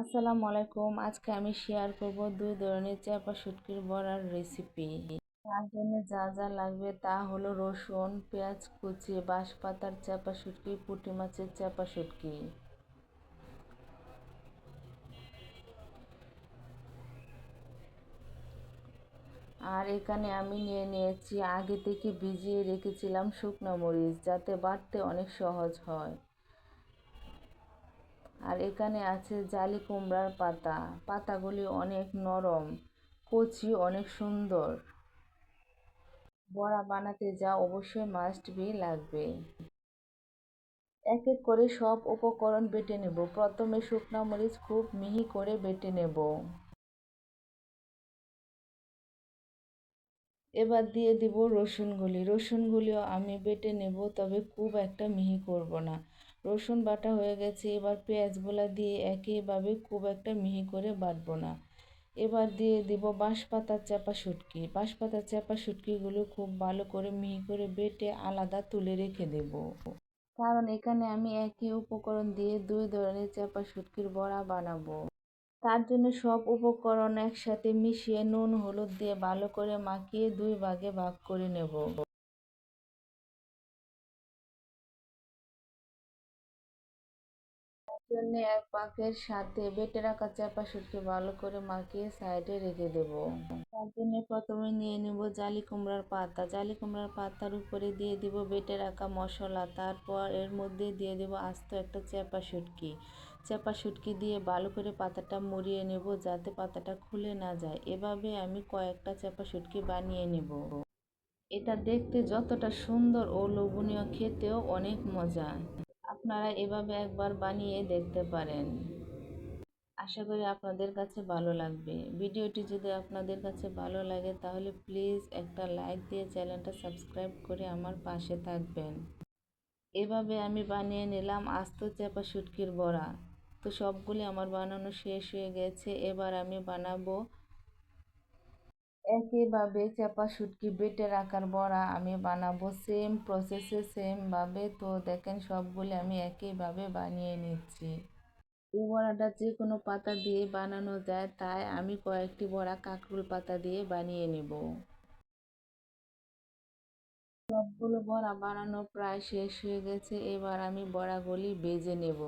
আসসালামু আলাইকুম। আজকে আমি শেয়ার করব দুই ধরনের চাপা শুটকির বড়ার রেসিপি তার জন্য যা যা লাগবে তা হলো রসুন, পেঁয়াজ কুচি, বাঁশপাতার চাপা শুটকি, পুঁটি মাছের চাপা শুটকি। আর এখানে আমি নিয়ে নিয়েছি, আগে থেকে ভিজিয়ে রেখেছিলাম শুকনো মরিচ, যাতে বাটতে অনেক সহজ হয়। আর এখানে আছে জালি কুমড়ার পাতা। পাতাগুলি অনেক নরম, কচি, অনেক সুন্দর। বড়া বানাতে যা অবশ্যই মাস্ট বি লাগবে। এক এক করে সব উপকরণ বেটে নেব। প্রথমে শুকনা মরিচ খুব মিহি করে বেটে নেব। এবার দিয়ে দিব রসুনগুলি। রসুনগুলিও আমি বেটে নেব, তবে খুব একটা মিহি করব না। রসুন বাটা হয়ে গেছে, এবার পেঁয়াজগুলো দিয়ে একইভাবে খুব একটা মিহি করে বাটবো না। এবার দিয়ে দিব বাঁশপাতার চাপা শুটকি। বাঁশপাতার চাপা শুটকিগুলো খুব ভালো করে মিহি করে বেটে আলাদা তুলে রেখে দেব। কারণ এখানে আমি একই উপকরণ দিয়ে দুই ধরনের চাপা শুটকির বড়া বানাবো। তার জন্য সব উপকরণ একসাথে মিশিয়ে নুন, হলুদ দিয়ে ভালো করে মাখিয়ে দুই ভাগে ভাগ করে নেব। জন্য এক পাকের সাথে বেটে রাখা চাপা শুটকি ভালো করে মাখিয়ে সাইডে রেখে দেব। তার জন্য প্রথমে নিয়ে নেব জালি কুমড়ার পাতা। জালি কুমড়ার পাতার উপরে দিয়ে দিব বেটে রাখা মশলা। তারপর এর মধ্যে দিয়ে দেব আস্ত একটা চাপা শুটকি চাপা শুটকি দিয়ে ভালো করে পাতাটা মুড়িয়ে নেব যাতে পাতাটা খুলে না যায়। এভাবে আমি কয়েকটা চাপা শুটকি বানিয়ে নেব। এটা দেখতে যতটা সুন্দর ও লোভনীয়, খেতেও অনেক মজা। আপনারা এভাবে একবার বানিয়ে দেখতে পারেন। আশা করি আপনাদের কাছে ভালো লাগবে। ভিডিওটি যদি আপনাদের কাছে ভালো লাগে, তাহলে প্লিজ একটা লাইক দিয়ে চ্যানেলটা সাবস্ক্রাইব করে আমার পাশে থাকবেন। এভাবে আমি বানিয়ে নিলাম আস্ত চাপা শুটকির বড়া। তো সবগুলি আমার বানানো শেষ হয়ে গেছে। এবার আমি বানাবো একইভাবে চাপা শুটকি বেটে রাখার বড়া আমি বানাবো সেম প্রসেসে সেমভাবে তো দেখেন সবগুলি আমি একইভাবে বানিয়ে নিচ্ছি। এই বড়াটা যে কোনো পাতা দিয়ে বানানো যায়, তাই আমি কয়েকটি বড়া কাঁকরুল পাতা দিয়ে বানিয়ে নেব। সবগুলো বড়া বানানো প্রায় শেষ হয়ে গেছে, এবার আমি বড়াগুলি বেজে নেব।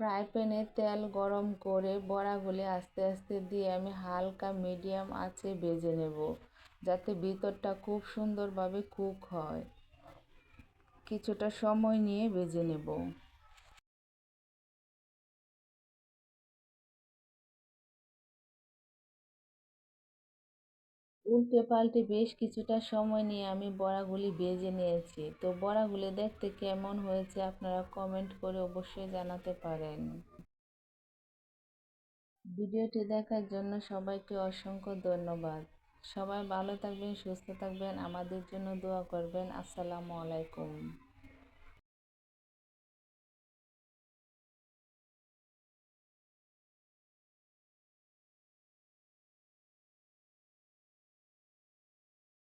ফ্রাই প্যানে তেল গরম করে বড়াগুলি আস্তে আস্তে দিয়ে আমি হালকা মিডিয়াম আছে ভেজে নেব, যাতে ভিতরটা খুব সুন্দরভাবে কুক হয়। কিছুটা সময় নিয়ে ভেজে নেব। উল্টে পাল্টে বেশ কিছুটা সময় নিয়ে আমি বড়াগুলি বেজে নিয়েছি। তো বড়াগুলি দেখতে কেমন হয়েছে আপনারা কমেন্ট করে অবশ্যই জানাতে পারেন। ভিডিওটি দেখার জন্য সবাইকে অসংখ্য ধন্যবাদ। সবাই ভালো থাকবেন, সুস্থ থাকবেন, আমাদের জন্য দোয়া করবেন। আসসালামু আলাইকুম।